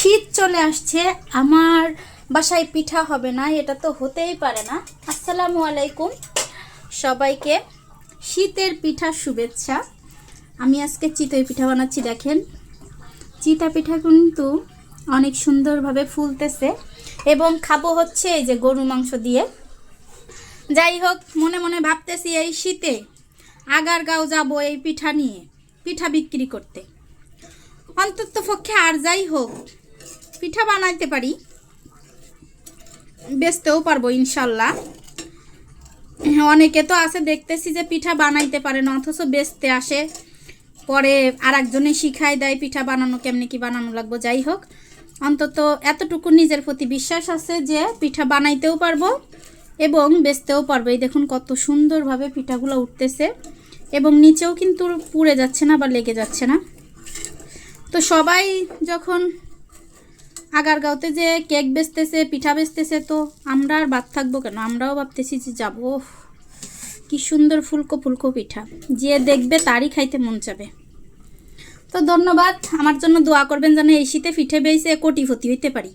শীত চলে আসছে, আমার বাসায় পিঠা হবে না, এটা তো হতেই পারে না। আসসালামু আলাইকুম সবাইকে, শীতের পিঠার শুভেচ্ছা। আমি আজকে চিতই পিঠা বানাচ্ছি, দেখেন। চিতা পিঠা কিন্তু অনেক সুন্দরভাবে ফুলতেছে এবং খাব হচ্ছে এই যে গরু মাংস দিয়ে। যাই হোক, মনে মনে ভাবতেছি এই শীতে আগারগাঁও যাব এই পিঠা নিয়ে, পিঠা বিক্রি করতে। অন্তত পক্ষে আর যাই হোক পিঠা বানাইতে পারি। বেচতেও পারব ইনশাল্লাহ। অনেকে তো আছে, দেখতেছি যে পিঠা বানাইতে পারে না অথচ বেচতে আসে। পরে আর একজনে শিখাই দেয় পিঠা বানানো, কেমনি কি বানানো লাগবো, যাই হোক। অন্তত এতটুকু নিজের প্রতি বিশ্বাস আছে যে পিঠা বানাইতেও পারব এবং বেচতেও পারব। এই দেখুন কত সুন্দরভাবে পিঠাগুলো উঠতেছে এবং নিচেও কিন্তু পুড়ে যাচ্ছে না বা লেগে যাচ্ছে না। তো সবাই যখন আগারগাঁওতে যে কেক বেচতেছে, পিঠা বেচতেছে তো আমরা আর বাদ থাকব কেন? আমরাও ভাবতেছি যে যাব। কি সুন্দর ফুলকো ফুলকো পিঠা। যে দেখবে তারই খাইতে মন যাবে তো ধন্যবাদ। আমার জন্য দোয়া করবেন যেন এই শীতে পিঠে বেয়েছে কোটিপতি হইতে পারি।